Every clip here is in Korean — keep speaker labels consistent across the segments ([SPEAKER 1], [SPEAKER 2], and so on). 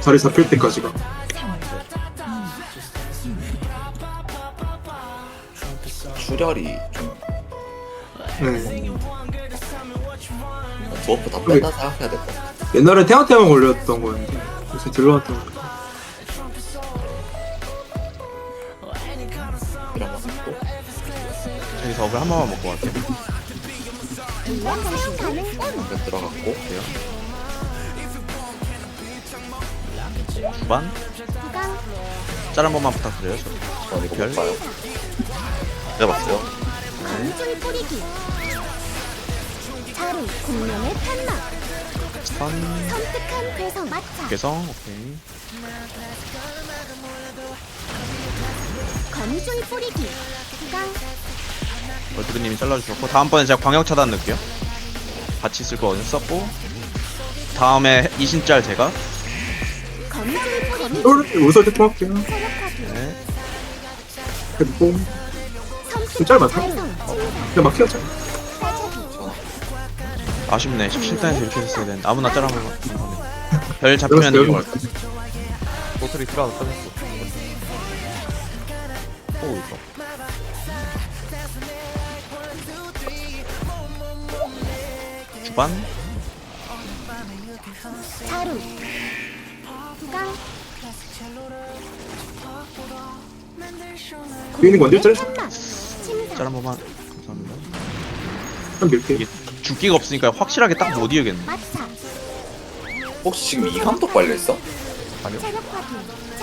[SPEAKER 1] 자리 잡힐 때까지가.
[SPEAKER 2] 출혈이 좀
[SPEAKER 1] 네.
[SPEAKER 2] 부업부 다 뺀다 생각해야 될 것 같아.
[SPEAKER 1] 옛날에 태양태양 걸렸던 거였는데 요새 들러왔던 거.
[SPEAKER 2] 이런 거 있고
[SPEAKER 3] 저기서 업을 한 번만 먹고 갈게요.
[SPEAKER 4] 가능 온
[SPEAKER 2] 방금 들어갔고
[SPEAKER 3] 주반
[SPEAKER 4] 구강
[SPEAKER 3] 짤한 번만 부탁드려요. 저.
[SPEAKER 2] 전 이거
[SPEAKER 3] 별?
[SPEAKER 2] 못 봐요. 내가 봤어요.
[SPEAKER 4] 거미줄 뿌리기 자루 공룡의 탄막
[SPEAKER 3] 스턴
[SPEAKER 4] 섬뜩한 괴성 마차
[SPEAKER 3] 개성 오케이.
[SPEAKER 4] 거미줄 뿌리기 구강
[SPEAKER 3] 월드님이 잘라주셨고 다음번에 제가 광역 차단 넣을게요. 같이 쓸 거거든요. 썼고 다음에 이신짤 제가
[SPEAKER 1] 똘 웃을 때 통할게요.
[SPEAKER 4] 체력화기
[SPEAKER 3] 네.
[SPEAKER 1] 그리고
[SPEAKER 4] 침사
[SPEAKER 1] 그냥 막.
[SPEAKER 4] 살짝이
[SPEAKER 3] 아쉽네. 17단에서 이렇게 했어야 되는데 아무나 짤 한번 감사합니다. 별 잡히면. 이거 할까?
[SPEAKER 5] 모서리 들어가서 터졌어. 오 이거.
[SPEAKER 3] 주반
[SPEAKER 1] 비행기 원딜 짤?
[SPEAKER 4] 탄막 침사
[SPEAKER 3] 짤한 번만 감사합니다.
[SPEAKER 1] 한 밀게.
[SPEAKER 3] 이게 죽기가 없으니까 확실하게 딱 못 이기겠네.
[SPEAKER 4] 마차
[SPEAKER 2] 혹시 지금 이 감독 빨려 있어?
[SPEAKER 4] 체력화기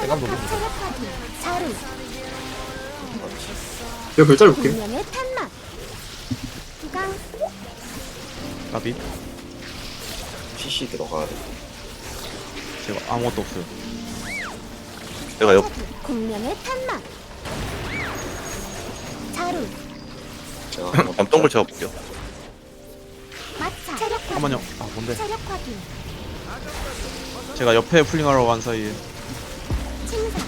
[SPEAKER 5] 내가 모르겠네.
[SPEAKER 4] 체력화기 자루
[SPEAKER 1] 내가 별짤 볼게.
[SPEAKER 4] 공룡의 탄막 구강
[SPEAKER 3] 까비
[SPEAKER 2] CC 들어가야 돼.
[SPEAKER 3] 제가 아무것도 없어요.
[SPEAKER 2] 내가 옆
[SPEAKER 4] 공룡의 탄막
[SPEAKER 2] 제가 채워볼게요.
[SPEAKER 4] 마차 체력화기
[SPEAKER 3] 잠깐만요.
[SPEAKER 5] 아 뭔데?
[SPEAKER 3] 제가 옆에 풀링하러 간 사이에
[SPEAKER 4] 침사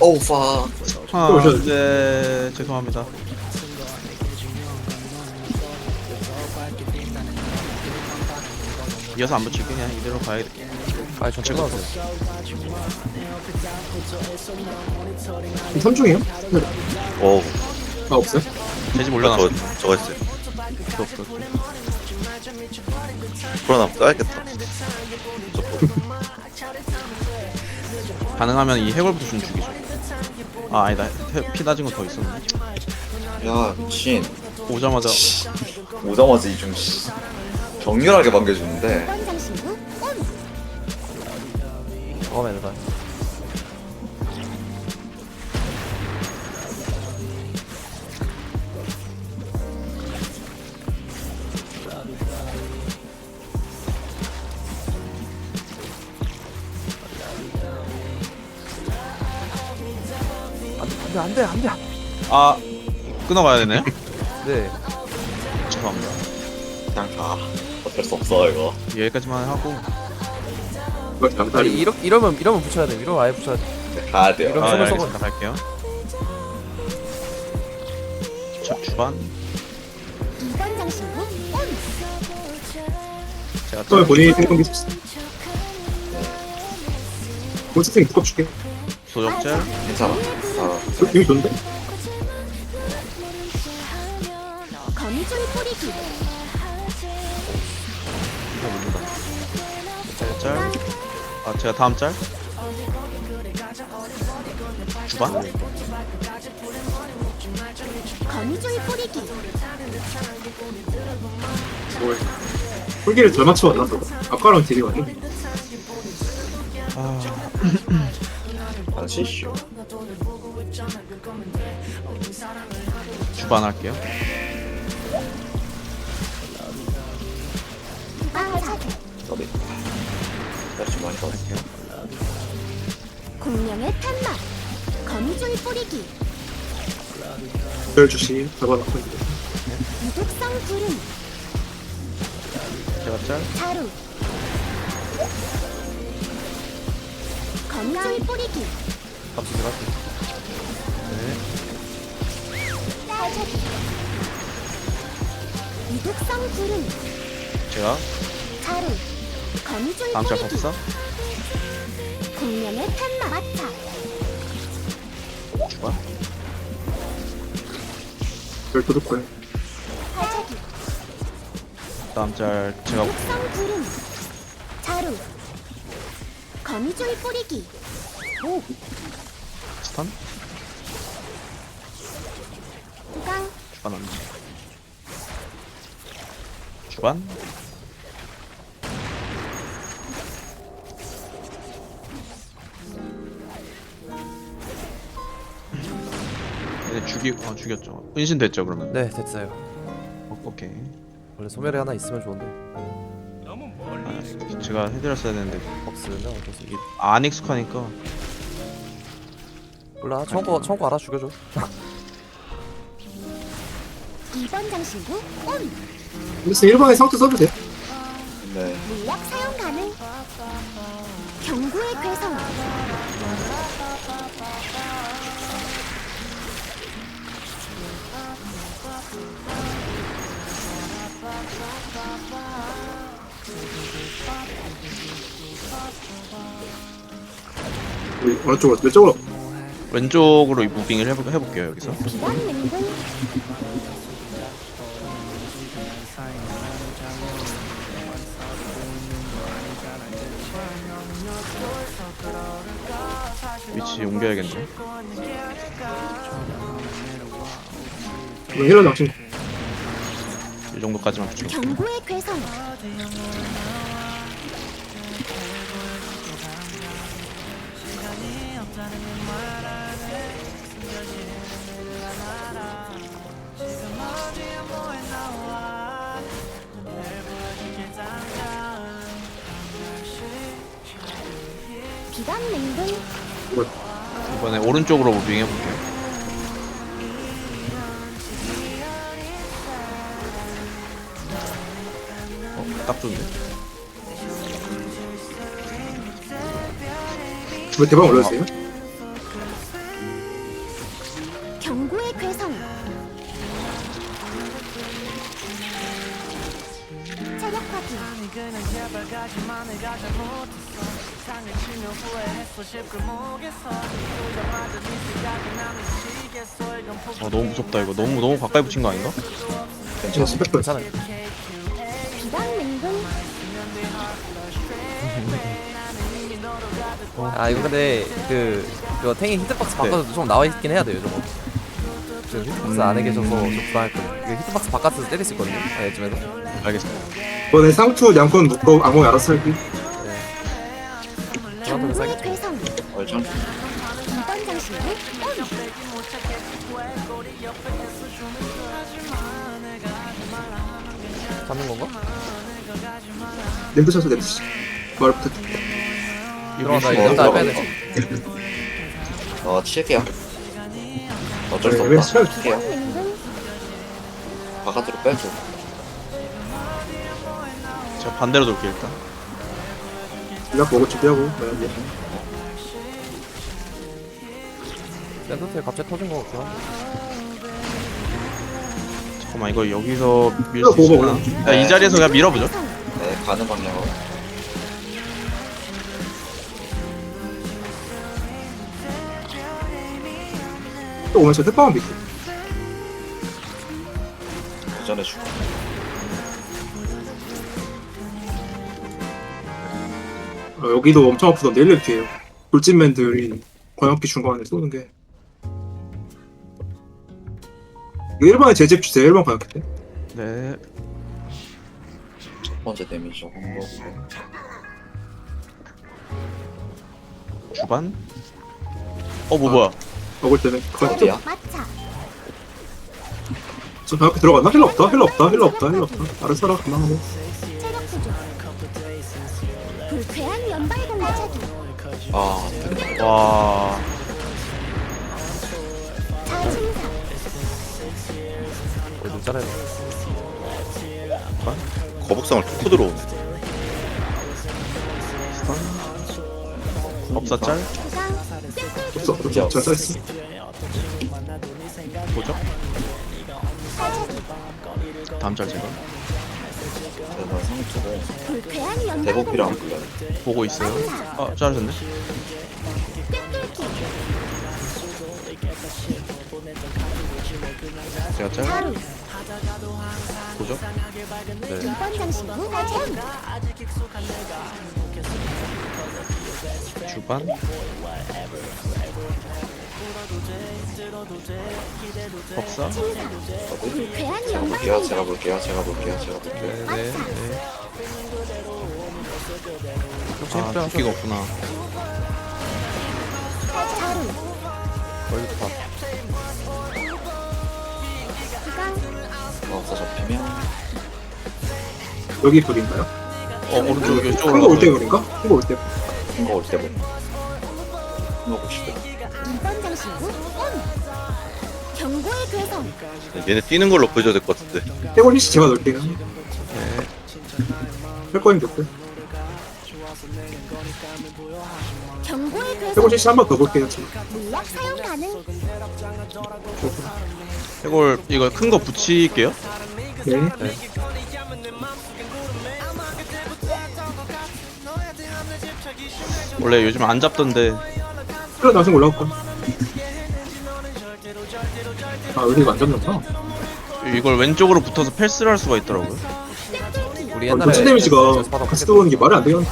[SPEAKER 2] 오우 파.
[SPEAKER 3] 아,
[SPEAKER 1] 오셨네.
[SPEAKER 3] 네, 죄송합니다. 이어서 안 붙일게 그냥 이대로 가야겠다.
[SPEAKER 5] 아니 전 왔어요.
[SPEAKER 1] 삼중이에요? 네.
[SPEAKER 2] 오.
[SPEAKER 1] 아 없어요?
[SPEAKER 3] 돼지 올려놨어.
[SPEAKER 2] 저 저거 있어요.
[SPEAKER 3] 없어 없어.
[SPEAKER 2] 그러나 써야겠다.
[SPEAKER 3] 가능하면 이 해골부터 좀 죽이죠. 아 아니다 해- 피 낮은 거 더 있었네.
[SPEAKER 2] 야 미친.
[SPEAKER 3] 오자마자
[SPEAKER 2] 오자마자 이좀 격렬하게 반겨주는데.
[SPEAKER 5] 저거면 내가. 안돼 안돼 안돼 안돼.
[SPEAKER 3] 아 끊어가야 되네요.
[SPEAKER 5] 네.
[SPEAKER 3] 죄송합니다.
[SPEAKER 2] 그냥 가. 어쩔 수 없어 이거.
[SPEAKER 3] 여기까지만 하고
[SPEAKER 5] 아니. 이러 이러면 이러면 붙여야 돼. 이러면 아예 붙여야 돼.
[SPEAKER 2] 가야 돼요.
[SPEAKER 5] 이런
[SPEAKER 3] 아, 네,
[SPEAKER 5] 숨을
[SPEAKER 3] 알겠습니다. 갈게요. 저 주반
[SPEAKER 4] 온
[SPEAKER 3] 제가
[SPEAKER 1] 처음에 본인이 있었어. 본체생 두껍 줄게.
[SPEAKER 3] 소적짤
[SPEAKER 2] 괜찮아. 아,
[SPEAKER 1] 이미 좋은데?
[SPEAKER 4] 거미줄 뿌리기
[SPEAKER 3] 아 제가 다음 짤. 주반
[SPEAKER 4] 거미줄 뿌리기
[SPEAKER 1] 뭘. 홀기를 덜 맞춰 왔나? 아까랑 딜이 왔네.
[SPEAKER 2] 아안 CC.
[SPEAKER 3] 주반 할게요.
[SPEAKER 2] 더.
[SPEAKER 3] 할게요.
[SPEAKER 4] 공룡의 탄막 거미줄 뿌리기
[SPEAKER 1] 별 주시 잡아놓고.
[SPEAKER 4] 유독성 구름
[SPEAKER 3] 제가 짤.
[SPEAKER 4] 자루 거미줄 뿌리기
[SPEAKER 5] 감시 들어갔어.
[SPEAKER 3] 네.
[SPEAKER 4] 살짝이 유독성 구름
[SPEAKER 3] 제가
[SPEAKER 4] 자루 거미줄
[SPEAKER 3] 다음 짤
[SPEAKER 4] 뿌리기
[SPEAKER 3] 법사
[SPEAKER 4] 공명의 탄마 마차
[SPEAKER 3] 주반
[SPEAKER 1] 별도 듣고요.
[SPEAKER 4] 발차기.
[SPEAKER 3] 다음 짤 제가
[SPEAKER 4] 육성 구름. 자루. 거미줄 뿌리기. 오.
[SPEAKER 3] 스턴?
[SPEAKER 4] 구강
[SPEAKER 3] 주반 안 주반 죽이 어 죽였죠. 은신 됐죠 그러면?
[SPEAKER 5] 네 됐어요.
[SPEAKER 3] 어, 오케이.
[SPEAKER 5] 원래 소멸이 하나 있으면 좋은데.
[SPEAKER 3] 아, 제가 해드렸어야 되는데.
[SPEAKER 5] 없으면 어쩔 수
[SPEAKER 3] 이게 안 익숙하니까.
[SPEAKER 5] 몰라 청구 청구 알아 죽여줘.
[SPEAKER 4] 2번 장신구 온!
[SPEAKER 1] 그래서 1번에 상투 써도 돼.
[SPEAKER 2] 네.
[SPEAKER 4] 물약 사용 가능. 경구의 괴성
[SPEAKER 1] 우리 어느 쪽으로, 몇 쪽으로?
[SPEAKER 3] 왼쪽으로 이 무빙을 해볼, 해볼게요 여기서
[SPEAKER 4] 비단
[SPEAKER 3] 위치 옮겨야겠네
[SPEAKER 1] 힐러 낚시.
[SPEAKER 3] 이 정도까지만 붙여
[SPEAKER 4] 경고의 괴성 비단 맹분
[SPEAKER 3] 이번에 오른쪽으로 무빙 해볼게요 어, 딱 좋은데?
[SPEAKER 1] 왜 대박 올렸어요?
[SPEAKER 3] 아 너무 무섭다 이거. 너무 너무 가까이 붙인 거 아닌가?
[SPEAKER 1] 괜찮아.
[SPEAKER 5] 괜찮아요.
[SPEAKER 4] 맹분
[SPEAKER 5] 아 이거 근데 그 그거 탱이 히트박스 바꿔서 좀 나와 있긴 해야 돼요 저거. 지금 히트박스 안에 계셔서 좀 불안할 거예요. 이거 히트박스 바깥에서 때릴 수 있거든요 아, 예쯤에서
[SPEAKER 3] 알겠습니다.
[SPEAKER 1] 이번에 상투 양권 묶고 악몽 알아서 할게.
[SPEAKER 5] 저한테는
[SPEAKER 4] 경고의
[SPEAKER 5] 사기
[SPEAKER 4] 괴성
[SPEAKER 2] 얼짱.
[SPEAKER 4] 2번 장신구 온
[SPEAKER 5] 잡는 건가?
[SPEAKER 1] 냄새 쳐서 냄새 쳐. 말 부탁.
[SPEAKER 5] 들어간다
[SPEAKER 2] 어,
[SPEAKER 5] 이거
[SPEAKER 2] 들어가.
[SPEAKER 5] 빼야 돼
[SPEAKER 2] 어, 칠게요. 어쩔
[SPEAKER 1] 수왜
[SPEAKER 2] 없다.
[SPEAKER 1] 치열?
[SPEAKER 2] 칠게요.
[SPEAKER 4] 비단 맹분
[SPEAKER 2] 바깥으로 빼줘.
[SPEAKER 3] 제가 반대로 돌게요 일단
[SPEAKER 1] 준비하고. 네, 네.
[SPEAKER 5] 샌드호텔 갑자기 터진 거 같긴 한데
[SPEAKER 3] 잠깐만 이거 여기서 밀 수 있나? 야, 이 자리에서 그냥 밀어보죠.
[SPEAKER 2] 네, 가는 방향으로.
[SPEAKER 1] 또 오면서 햇빵 믿고.
[SPEAKER 2] 그 전에 죽고.
[SPEAKER 1] 어, 여기도 엄청 아프던데 1렙 에요 돌진맨들이 광역기 중간에 쏘는 게. 이거 1번에 제집 주세요. 1번 광역기 때.
[SPEAKER 2] 네첫 번째 데미지 한 거고.
[SPEAKER 3] 주반 어뭐 뭐야
[SPEAKER 1] 먹을 때는 그거
[SPEAKER 2] 어디야?
[SPEAKER 4] 마차
[SPEAKER 1] 저 광역기 들어갔나? 힐러 없다. 힐러 없다. 힐러 없다. 힐러 없다. 알아서 하라. 그만하고.
[SPEAKER 4] 체력 부족 불쾌한 연발 공차기
[SPEAKER 2] 아.
[SPEAKER 3] 와
[SPEAKER 5] 어디 눈자래
[SPEAKER 2] 거북상을 툭 들어오네.
[SPEAKER 3] 스턴 법사짤
[SPEAKER 4] 구강
[SPEAKER 1] 없어. 없어. 잘 써있어.
[SPEAKER 3] 보죠 다음 짤 제가.
[SPEAKER 2] 저거
[SPEAKER 4] 불쾌한 연발
[SPEAKER 2] 대보피랑
[SPEAKER 4] 공격.
[SPEAKER 2] 불러요.
[SPEAKER 3] 보고 있어요. 아, 잘하셨네. 제가 짤
[SPEAKER 4] 자루.
[SPEAKER 3] 보죠.
[SPEAKER 4] 이번 장신구 온.
[SPEAKER 3] 주반. 법사.
[SPEAKER 4] 불쾌한
[SPEAKER 2] 제가 볼게요. 제가 볼게요. 제가 볼게요. 제가 볼게요.
[SPEAKER 3] 네, 네, 네. 아? 두기가 없구나.
[SPEAKER 4] 자루.
[SPEAKER 5] 월드 팝.
[SPEAKER 2] 없어 잡히면
[SPEAKER 1] 여기 불인가요?
[SPEAKER 3] 어, 오른쪽
[SPEAKER 1] 큰
[SPEAKER 3] 이쪽으로
[SPEAKER 1] 거올때
[SPEAKER 3] 가서.
[SPEAKER 1] 불인가? 큰거 올 때.
[SPEAKER 2] 큰거 올 때부터. 큰거 보시죠.
[SPEAKER 4] 이번 장신구 온. 경고의 괴성.
[SPEAKER 2] 얘네 뛰는 걸로 보여줘야 될 것 같은데.
[SPEAKER 1] 해골 시 제가 넣을게요.
[SPEAKER 3] 네.
[SPEAKER 1] 몇 개?
[SPEAKER 4] 경고의 괴성.
[SPEAKER 1] 해골 시 한 번 더 볼게요. 지금.
[SPEAKER 4] 물약 사용 가능.
[SPEAKER 3] 해골 이거 큰 거 붙일게요.
[SPEAKER 1] 네.
[SPEAKER 3] 원래 요즘 안 잡던데
[SPEAKER 1] 그래 나중에 올라올 거야. 아 여기가 안 잡는구나.
[SPEAKER 3] 이걸 왼쪽으로 붙어서 패스를 할 수가 있더라고요.
[SPEAKER 5] 우리
[SPEAKER 1] 아,
[SPEAKER 5] 옛날에
[SPEAKER 1] 전체 데미지가
[SPEAKER 5] 연습하다
[SPEAKER 1] 같이 들어오는 게 말이 안 되겠네.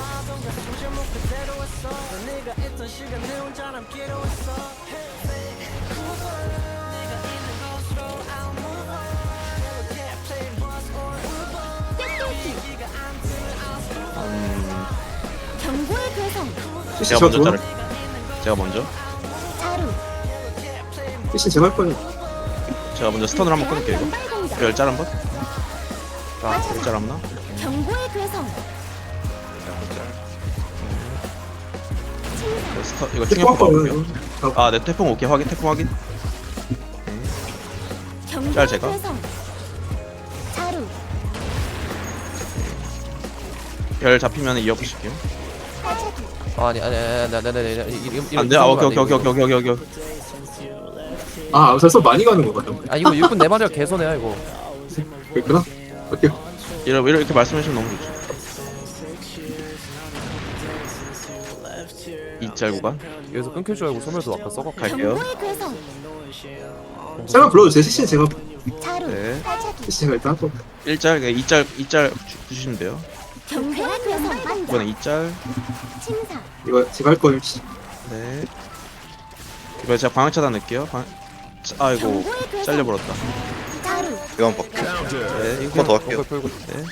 [SPEAKER 4] 경고의 괴성.
[SPEAKER 1] CC
[SPEAKER 3] 제가 먼저. 자를. 제가 먼저.
[SPEAKER 4] 자루.
[SPEAKER 1] 제가 할 거예요.
[SPEAKER 3] 제가 먼저 스턴을 한번 끊을게요. 이거.
[SPEAKER 4] 연발 공격.
[SPEAKER 3] 열짤 한번. 자, 열짤 없나?
[SPEAKER 4] 경고의 괴성.
[SPEAKER 3] 네, 스턴 이거
[SPEAKER 1] 할
[SPEAKER 3] 충격파
[SPEAKER 1] 거예요.
[SPEAKER 3] 볼게요.
[SPEAKER 1] 이거.
[SPEAKER 3] 아, 네 태풍 오케이 확인. 태풍 확인.
[SPEAKER 4] 경고의
[SPEAKER 3] 짤 제가.
[SPEAKER 4] 괴성. 자루.
[SPEAKER 3] 열 잡히면 이어보실게요.
[SPEAKER 4] 발차기.
[SPEAKER 5] 아니 아니 아니 아니 아니 아니 이거 이거
[SPEAKER 3] 안 돼. 아, 오케이 오케이 오케이 오케이 오케이 오케이.
[SPEAKER 1] 아 벌써 많이 가는 거같요
[SPEAKER 5] 아 이거 6분 내 말이야 개소네야 이거
[SPEAKER 1] 그랬구나. 어때요?
[SPEAKER 3] 이렇게 이렇게 말씀해 주시면 너무 좋죠. 이짤 구간
[SPEAKER 5] 여기서 끊길 줄 알고 소멸도 아까 써갖고
[SPEAKER 3] 갈게요.
[SPEAKER 4] 괴성.
[SPEAKER 1] 잠깐 불러주세요. CC 제가
[SPEAKER 4] 자루.
[SPEAKER 3] 네.
[SPEAKER 1] CC 제가 일단 하고.
[SPEAKER 3] 일짤 이짤 이짤 주- 주시면 돼요.
[SPEAKER 4] 경쾌한 괴성.
[SPEAKER 3] 이번에 이짤.
[SPEAKER 4] 침사.
[SPEAKER 1] 이거 제가 할 거예요.
[SPEAKER 3] 네. 이거 제가 방향 차단 넣을게요. 방... 아이고. 잘려버렸다.
[SPEAKER 4] 자루.
[SPEAKER 2] 이건 박.
[SPEAKER 3] 네.
[SPEAKER 2] 한번 더 할게요.
[SPEAKER 5] 풀고
[SPEAKER 3] 네.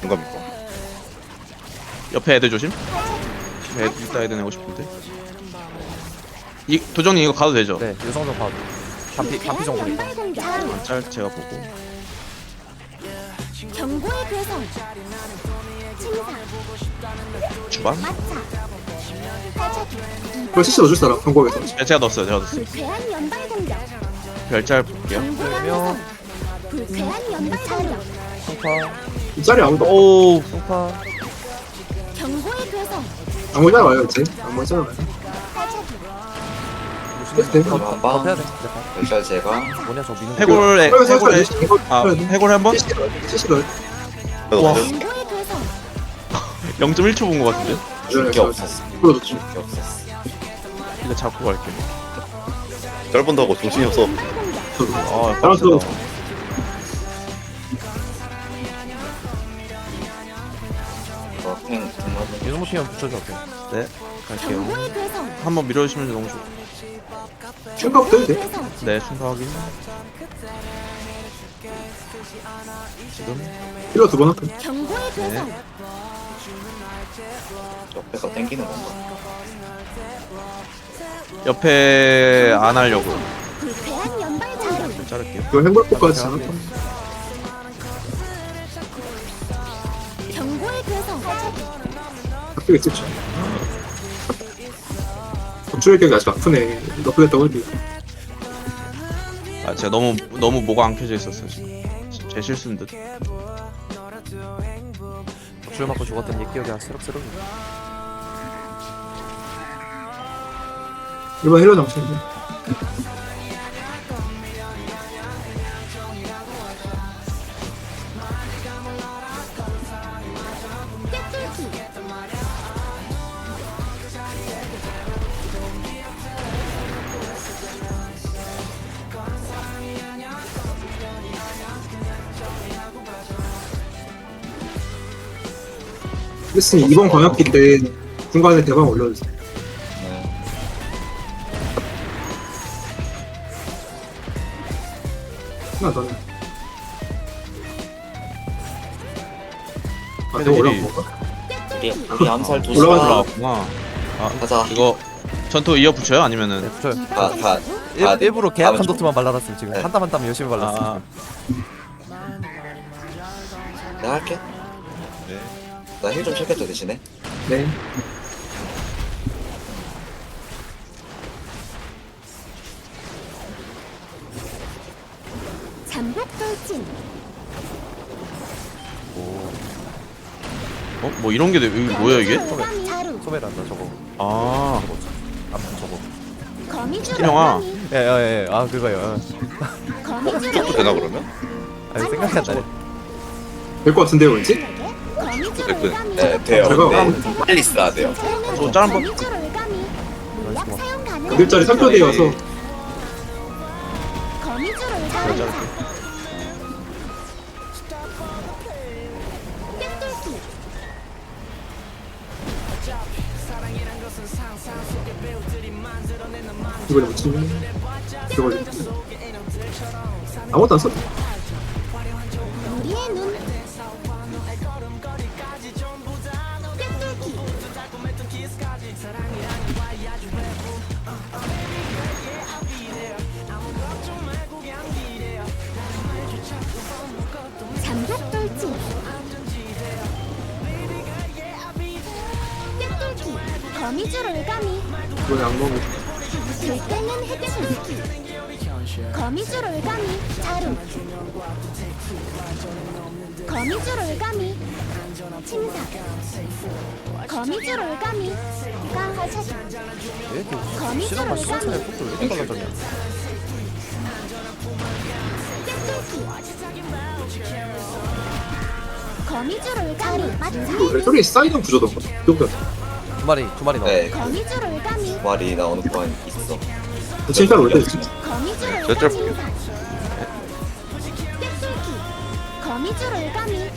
[SPEAKER 2] 공감이고.
[SPEAKER 3] 옆에 애들 조심. 애, 이따 애들 내고 싶은데. 이 도정님 이거 가도 되죠?
[SPEAKER 5] 네 유성정 봐도 반피 반피 정도니까
[SPEAKER 4] 연발 공격. 자루.
[SPEAKER 3] 짤 제가 보고.
[SPEAKER 4] 경고의 괴성. 마차. 발차기.
[SPEAKER 1] 그럼 CC 넣어줄 사람 광고에서.
[SPEAKER 3] 네, 제가 넣었어요. 제가 넣었어요.
[SPEAKER 4] 불쾌한 연발 공격.
[SPEAKER 3] 별짤 볼게요.
[SPEAKER 5] 그러면-
[SPEAKER 4] 괴성. 불쾌한 연발 공격.
[SPEAKER 5] 송파
[SPEAKER 1] 이 짤이 아무도
[SPEAKER 3] 오.
[SPEAKER 5] 송파
[SPEAKER 4] 경고의 괴성.
[SPEAKER 1] 아무 짤 와요 이제. 아무 짤 와요. 돼.
[SPEAKER 5] 돼
[SPEAKER 2] 열살 제가.
[SPEAKER 5] 뭐냐 저 미는 거.
[SPEAKER 3] 해골 해골에
[SPEAKER 1] 해골
[SPEAKER 3] 아 해골 한 번?
[SPEAKER 1] CC 넣어요. CC 넣어요.
[SPEAKER 3] 와.
[SPEAKER 4] 경고의 괴성.
[SPEAKER 3] 0.1초 본 것 같은데.
[SPEAKER 2] 줄게 없었어. 줄게 없었어.
[SPEAKER 3] 이거 잡고 갈게.
[SPEAKER 2] 짧은다고 정신이 없어.
[SPEAKER 3] 아,
[SPEAKER 1] 알았어.
[SPEAKER 3] 빡세다.
[SPEAKER 2] 이거 팽 등록은
[SPEAKER 5] 유성모 피면 붙여줘
[SPEAKER 3] 네, 갈게요.
[SPEAKER 4] 경고의 괴성.
[SPEAKER 3] 한번 밀어주시면 너무 좋.
[SPEAKER 1] 충격도 해도 돼.
[SPEAKER 4] 괴성.
[SPEAKER 3] 네, 확인. 지금
[SPEAKER 1] 힐러 두번 할게.
[SPEAKER 4] 경고의 괴성.
[SPEAKER 2] 옆에서 땡기는 건가?
[SPEAKER 3] 옆에 안 하려고
[SPEAKER 4] 불쾌한 연발 자루.
[SPEAKER 3] 자를게요.
[SPEAKER 1] 이거 행골포까지 잘 할게.
[SPEAKER 4] 경고의 괴성. 발차기.
[SPEAKER 1] 바뀌 적출격이 아직 아프네. 너프에 떠올리.
[SPEAKER 3] 아, 제가 너무 너무 뭐가 안 켜져 있었어요. 지금. 제 실수인 듯.
[SPEAKER 5] 줄 맞고 죽었던 옛 기억이 새록새록
[SPEAKER 1] 이번 힐러 장치인데. 그랬으니 이번 광역기 때 중간에 대방 올려주세요.
[SPEAKER 2] 네.
[SPEAKER 1] 하나 더는. 아,
[SPEAKER 3] 애들이-
[SPEAKER 1] 더 올라온 건가?
[SPEAKER 2] 우리 우리 암살 도시
[SPEAKER 1] 올라가자.
[SPEAKER 3] 올라왔구나. 아
[SPEAKER 2] 가자.
[SPEAKER 3] 이거 전투 이어 붙여요? 아니면은
[SPEAKER 5] 네, 붙여요.
[SPEAKER 2] 다, 다,
[SPEAKER 5] 일,
[SPEAKER 2] 다
[SPEAKER 5] 일부러 계약한 도트만 발라놨어요 지금
[SPEAKER 2] 네.
[SPEAKER 5] 한땀 한땀 열심히 발랐어요
[SPEAKER 3] 아
[SPEAKER 2] 내가 할게.
[SPEAKER 3] 네.
[SPEAKER 2] 나힐 좀 챙겨줘 대신에.
[SPEAKER 1] 네.
[SPEAKER 4] 잠복 돌진
[SPEAKER 3] 어? 뭐 이런 게 돼? 여기 뭐야 이게?
[SPEAKER 4] 자루
[SPEAKER 5] 소매란다 저거
[SPEAKER 3] 아
[SPEAKER 5] 저거 아무튼 저거
[SPEAKER 4] 거미줄
[SPEAKER 3] 신영아.
[SPEAKER 4] 올가미
[SPEAKER 5] 예예예 아 그거요
[SPEAKER 4] 거미줄
[SPEAKER 6] 되나
[SPEAKER 4] 올가미
[SPEAKER 6] 그러면?
[SPEAKER 5] 아 생각이 안 나네
[SPEAKER 1] 될것 같은데요, 왠지?
[SPEAKER 4] 올가미
[SPEAKER 2] 네 돼요. 근데 빨리 써야 돼요.
[SPEAKER 3] 저
[SPEAKER 4] 물약 사용 가능
[SPEAKER 1] 그 글자리 3초대여서.
[SPEAKER 4] 거미줄 올가미
[SPEAKER 3] 자를게.
[SPEAKER 4] 꿰뚫기
[SPEAKER 1] 이걸 붙이면 이걸 아무것도 안 써.
[SPEAKER 4] 우 거미줄 올가미.
[SPEAKER 1] 이건 악몽이.
[SPEAKER 4] 들끓는 헤드슬기 거미줄 올가미. 자루. 거미줄 올가미. 침사. 거미줄 올가미. 깡화차기
[SPEAKER 5] 왜 이렇게
[SPEAKER 4] 거미줄
[SPEAKER 5] 시간
[SPEAKER 4] 올가미.
[SPEAKER 5] 왜 이렇게 빨라졌냐?
[SPEAKER 4] 거미줄 올가미.
[SPEAKER 1] 이거
[SPEAKER 4] 마차
[SPEAKER 1] 레토리 사이드 구조던가. 기억나.
[SPEAKER 5] 두 마리 두 마리 나와
[SPEAKER 2] 네.
[SPEAKER 4] 거미줄 올가미
[SPEAKER 2] 말이 나오는 건 있어.
[SPEAKER 1] 진짜 올때.
[SPEAKER 4] 거미줄
[SPEAKER 6] 저
[SPEAKER 4] 올가미
[SPEAKER 6] 짧게.
[SPEAKER 4] 꿰뚫기 거미줄 올가미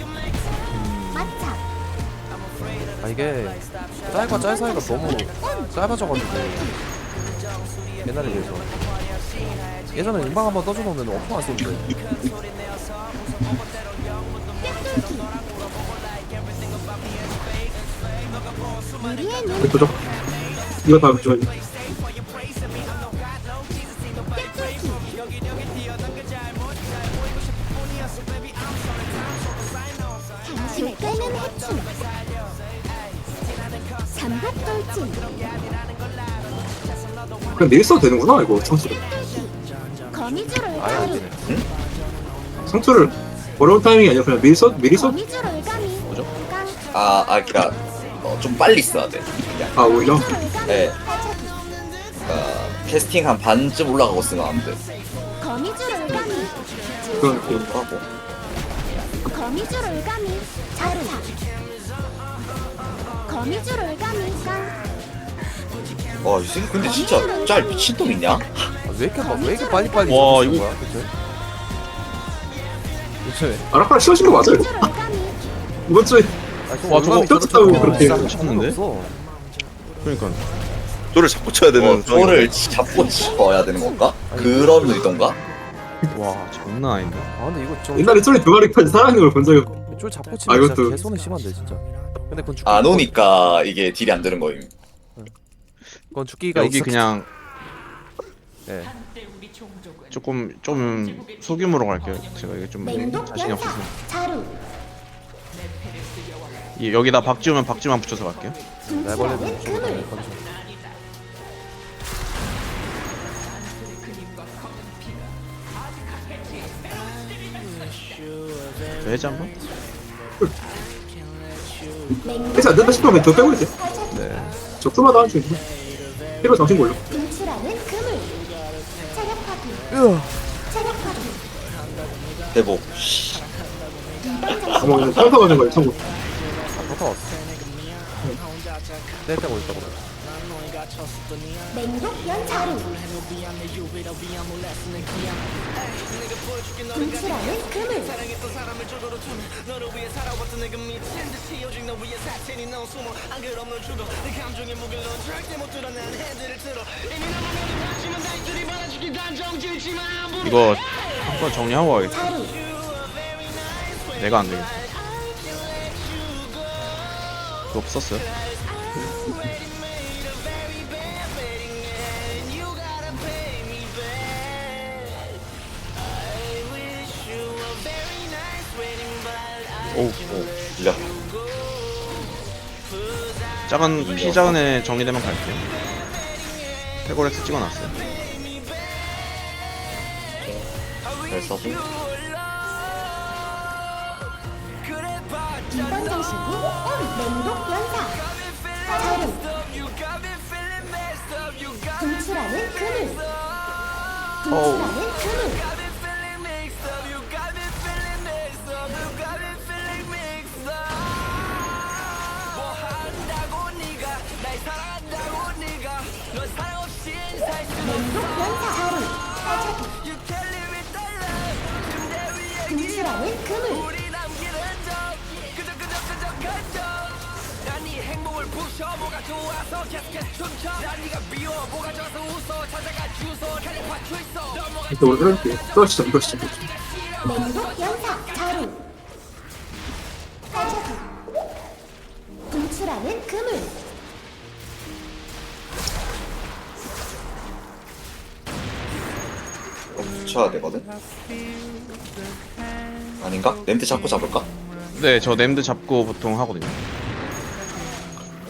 [SPEAKER 4] 마차
[SPEAKER 5] 아 이게 짤과 짤 사이가 너무 짧아져가지고 옛날에 비해서 예전에 인방 한번 떠줘놓으면 엄청 안 쏘는데
[SPEAKER 4] 눈
[SPEAKER 1] 이거
[SPEAKER 4] 해충 잠복 돌진
[SPEAKER 1] 그냥 내일 써도 되는구나, 이거 상수를.
[SPEAKER 4] 거미줄
[SPEAKER 5] 아예 안 되네
[SPEAKER 1] 상수를 어려운 타이밍이 아니라 그냥 미리 써, 미리 써.
[SPEAKER 4] 거미줄 올가미
[SPEAKER 3] 뭐죠?
[SPEAKER 4] 깡
[SPEAKER 2] 아, 아, 그니까 어, 좀 빨리 써야 돼. 그냥
[SPEAKER 1] 아, 오히려?
[SPEAKER 2] 네. 어, 캐스팅 한 반쯤 올라가고 쓰면 안 돼.
[SPEAKER 4] 거미줄 올가미
[SPEAKER 1] 그런 느낌.
[SPEAKER 2] 하고.
[SPEAKER 4] 거미줄 올가미 자루사 거미줄 올가미 깡
[SPEAKER 2] 와, 이 새끼 근데 진짜 짤 미친놈 있냐?
[SPEAKER 5] 아, 왜 이렇게 막- 왜 이렇게 빨리빨리
[SPEAKER 3] 와, 이거-
[SPEAKER 5] 거야 대체? 대체
[SPEAKER 1] 아라카라 씌워진 거 맞아요?
[SPEAKER 4] 거미줄 올가미
[SPEAKER 1] 이번 주에
[SPEAKER 3] 와, 저거
[SPEAKER 1] 뜯다고 그렇게
[SPEAKER 3] 하셨는데? 그러니까
[SPEAKER 6] 돌을 잡고 쳐야 되는
[SPEAKER 2] 어, 돌을 잡고 쳐야 되는 건가? 그런 의도인가?
[SPEAKER 3] 와 장난 아닌데.
[SPEAKER 5] 아 근데 이거 좀
[SPEAKER 1] 옛날에 쫄이 두 마리까지 살아있는 걸 본 적이 없고.
[SPEAKER 5] 쫄 잡고
[SPEAKER 1] 아,
[SPEAKER 5] 치면 진짜
[SPEAKER 1] 이것도-
[SPEAKER 5] 개손이 심한데 진짜 근데 그건 죽기
[SPEAKER 2] 안 오니까 이게 딜이 안 되는 거임.
[SPEAKER 5] 그건 죽기가
[SPEAKER 3] 여기 그냥
[SPEAKER 5] 예.
[SPEAKER 3] 조금 좀 소규모로 갈게요. 제가 이게 좀
[SPEAKER 4] 맹독
[SPEAKER 3] 자신이
[SPEAKER 4] 연사
[SPEAKER 3] 없어서.
[SPEAKER 4] 자루
[SPEAKER 3] 이- 여기다 박지우면 박지우만 붙여서 갈게요.
[SPEAKER 5] 날벌레도
[SPEAKER 3] 저 해제 한번.
[SPEAKER 4] 맹독
[SPEAKER 1] 해서 안 된다 싶으면 더 빼고.
[SPEAKER 4] 활차기
[SPEAKER 5] 네
[SPEAKER 1] 적수마다 한 중이고. 피로 정신 걸려.
[SPEAKER 4] 분출하는 그물 체력 파괴
[SPEAKER 5] 으아
[SPEAKER 4] 체력 파괴
[SPEAKER 2] 대복. 씨.
[SPEAKER 1] 어머 이거 평타 맞은 거예요 참고
[SPEAKER 5] 버터 왔어. 뗄 때고 있다고
[SPEAKER 4] 맹독 연자루. 분출하는 그물.
[SPEAKER 3] 이거 한번 정리하고 가겠다.
[SPEAKER 4] 자루.
[SPEAKER 3] 내가 안 되겠다 그거 없었어요?
[SPEAKER 2] 오, 오, 밀려.
[SPEAKER 3] 작은 피 작은 애 정리되면 갈게요 페고렉스 찍어놨어요
[SPEAKER 2] 잘 써서.
[SPEAKER 4] 맹독 연사 자루 분출하는 그물 분출하는 그물 맹독 연사 자루 분출하는 그물
[SPEAKER 1] 멈춰 뭐가 좋아서 계속해 춤춰. 난 네가 미워. 뭐가 좋아서 웃어. 찾아가 주소. 칼리파 출소 넘어가 이거 그럴게 이거 진짜 이거 진짜
[SPEAKER 4] 맹독 연사 자루 빠져서 분출하는 그물.
[SPEAKER 2] 붙여야 되거든? 아닌가? 램트 잡고 잡을까?
[SPEAKER 3] 네, 저 냄드 잡고 보통 하거든요.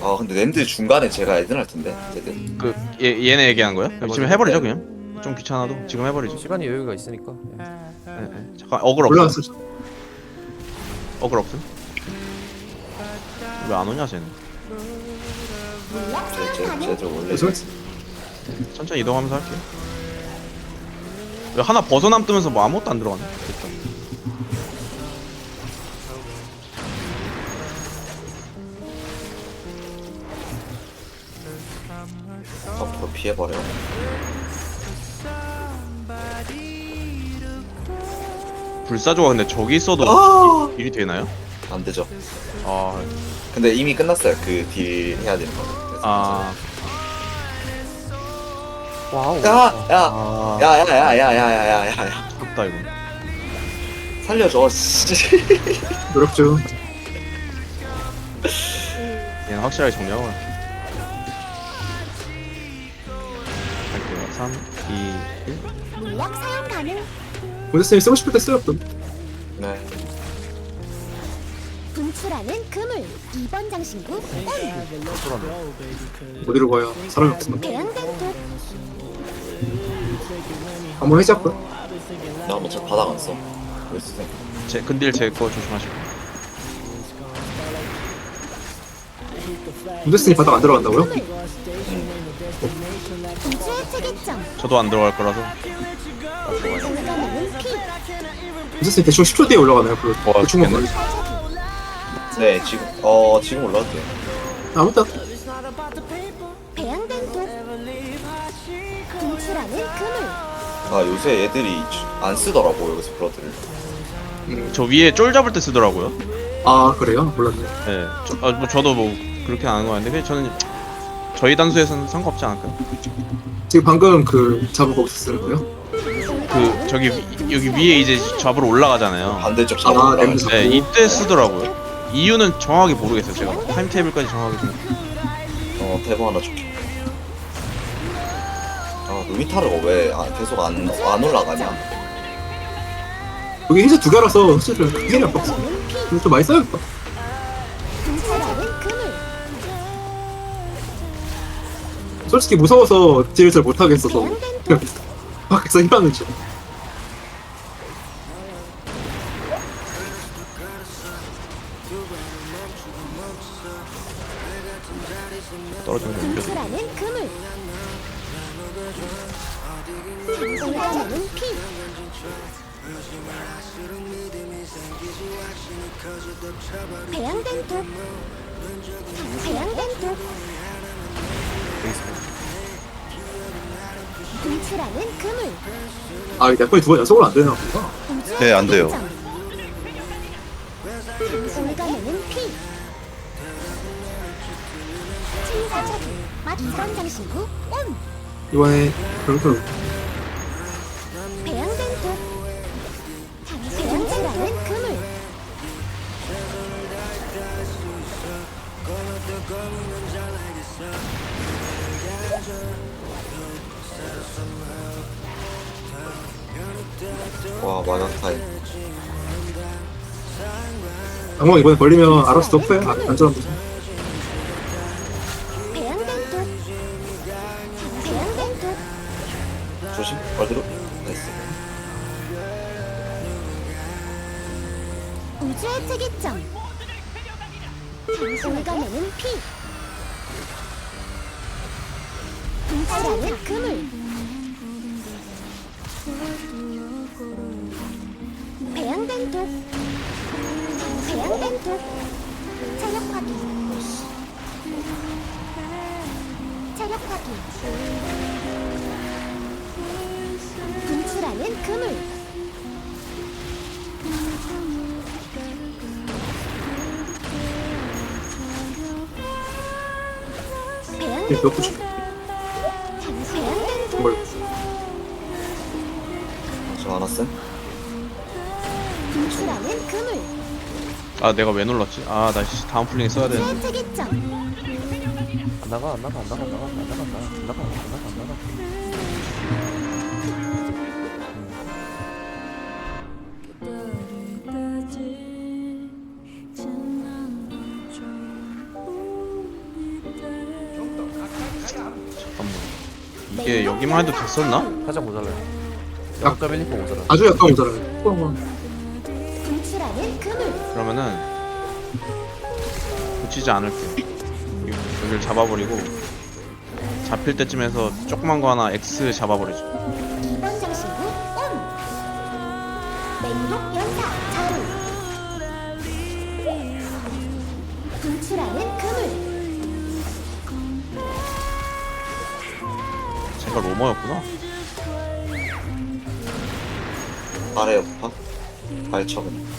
[SPEAKER 2] 아, 근데 램트 중간에 제가 애들 할 텐데. 쟤들.
[SPEAKER 3] 그 얘, 얘네 얘기한 거야? 그럼 지금 해버리죠 그냥? 좀 귀찮아도? 지금 해버리죠.
[SPEAKER 5] 시간이 여유가 있으니까. 예.
[SPEAKER 3] 네, 네. 잠깐 없음.
[SPEAKER 1] 올라왔어
[SPEAKER 3] 어글 없음? 왜 안 오냐 쟤는?
[SPEAKER 2] 원래.
[SPEAKER 1] 그래서
[SPEAKER 3] 천천히 이동하면서 할게요. 왜 하나 벗어남 뜨면서 뭐 아무것도 안 들어가네? 됐다
[SPEAKER 2] 앞으로 피해버려.
[SPEAKER 3] 불사조가 근데 저기 있어도
[SPEAKER 2] 아!
[SPEAKER 3] 일이 되나요?
[SPEAKER 2] 안 되죠.
[SPEAKER 3] 아,
[SPEAKER 2] 근데 이미 끝났어요. 그 딜 해야 되는 거. 그래서
[SPEAKER 3] 아,
[SPEAKER 5] 와우
[SPEAKER 2] 야, 야,
[SPEAKER 3] 아,
[SPEAKER 2] 야, 야, 야, 야, 야, 야, 야, 야, 야.
[SPEAKER 3] 좋다 이거
[SPEAKER 2] 살려줘. 씨.
[SPEAKER 1] 노력 중
[SPEAKER 3] 얘는 확실하게 정리하고 갈 3, 2, 1
[SPEAKER 4] 물약 사용 가능
[SPEAKER 1] 본대쌤이 쓰고 싶을 때 써요 또
[SPEAKER 2] 네.
[SPEAKER 4] 분출하는 그물 2번 장신구 온
[SPEAKER 1] 어디로 가야 사람이 없으면
[SPEAKER 4] 대양된 독
[SPEAKER 1] 한번 해제할까?
[SPEAKER 2] 나 한번 저 바닥 안 써. 왜 쓰세요?
[SPEAKER 3] 제, 근딜 제 거 조심하시고
[SPEAKER 1] 본대쌤이 바닥 안 들어간다고요?
[SPEAKER 4] 그물
[SPEAKER 3] 저도 안 들어갈 거라서
[SPEAKER 4] 피
[SPEAKER 1] 본대쌤 대충 10초 뒤에 올라가나요? 그
[SPEAKER 3] 와,
[SPEAKER 1] 대충 건
[SPEAKER 3] 죽겠네.
[SPEAKER 1] 걸리
[SPEAKER 2] 네, 지금, 어, 지금 올라도 돼요.
[SPEAKER 1] 아무튼
[SPEAKER 4] 대양된 독 분출하는 그물
[SPEAKER 2] 아, 요새 애들이 안 쓰더라고, 여기서 브러드를.
[SPEAKER 3] 저 위에 쫄 잡을 때 쓰더라고요
[SPEAKER 1] 아 그래요? 몰랐네
[SPEAKER 3] 네, 저, 아, 뭐 저도 뭐 그렇게 안 하는 거 같은데 저는 저희 단수에서는 상관없지 않을까요?
[SPEAKER 1] 지금 방금 그 쓰는 거예요?
[SPEAKER 3] 그 저기 위- 여기 위에 이제 잡으러 올라가잖아요
[SPEAKER 2] 반대쪽
[SPEAKER 1] 아,
[SPEAKER 2] 잡으러
[SPEAKER 1] 램드
[SPEAKER 2] 올라가지.
[SPEAKER 3] 네, 이때 쓰더라고요 이유는 정확하게 모르겠어요 제가 타임테이블까지 좀
[SPEAKER 2] 어, 대본 하나 줄게. 아, 루미타르가 왜 아, 계속 안, 안 올라가냐?
[SPEAKER 1] 여기 이제 두 개라서 사실은 힘이 안 빡어
[SPEAKER 4] 는피
[SPEAKER 1] 근데 좀 많이 써야겠다 솔직히 무서워서 딜을 잘 못하겠어서 그냥 밖에서 힘하는 중
[SPEAKER 3] 떨어지는 거 옮겨서
[SPEAKER 4] 분출하는 그물. 올가매는 피. 배양된 독 배양된 독 분출하는 그물.
[SPEAKER 1] 아, 내 거에 두번 연속으로 안 되나?
[SPEAKER 2] 네, 안 돼요.
[SPEAKER 4] 올가매는 피. 침사차기 맛선 장신구 온.
[SPEAKER 1] 이번에, 그렇게,
[SPEAKER 4] 배양된 독 배양출하는 그물
[SPEAKER 6] 와 마약 타임.
[SPEAKER 1] 악몽 이번에 걸리면 알아서 덮어요. 아, 안전한
[SPEAKER 6] 조심. 얼드로. 나이스.
[SPEAKER 4] 우주의 특이점 올가매는 피 분출하는 그물 독 배양된 독 체력 확인 체력 확인 분출하는 그물 배양된
[SPEAKER 1] 몇
[SPEAKER 4] 분출하는 그물.
[SPEAKER 3] 아 내가 왜 눌렀지? 아 나 다음 플링 써야 되는데.
[SPEAKER 4] 특이점
[SPEAKER 5] 안 나가 안 나가 안 나가 안 나가 안 나가 안 나가 안 나가 안 나가 안 나가.
[SPEAKER 3] 잠깐만. 이게 여기만 해도 됐었나?
[SPEAKER 5] 살짝 모자라요.
[SPEAKER 1] 약-
[SPEAKER 5] 0.1리퍼 모자라
[SPEAKER 1] 아주 약간 모자라요.
[SPEAKER 3] 그러면은 붙이지 않을게 이- 여기를 잡아버리고 잡힐 때쯤에서 조그만 거 하나 X 잡아버리죠
[SPEAKER 4] 2번 장신구 온 맹독 연사 자루 분출하는 그물
[SPEAKER 3] 제가 로머였구나
[SPEAKER 6] 아래 옆파. 발척은.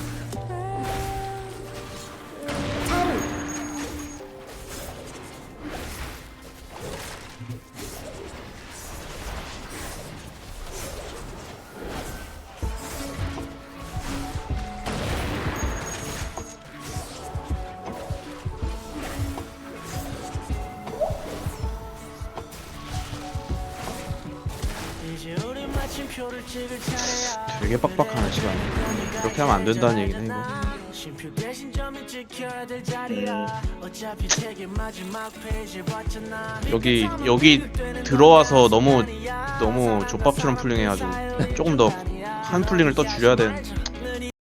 [SPEAKER 3] 안 된다는 얘기네 이거.
[SPEAKER 7] 봤잖아
[SPEAKER 3] 여기 여기 들어와서 너무 너무 족밥처럼 풀링해가지고 조금 더 한 풀링을 더 줄여야 되는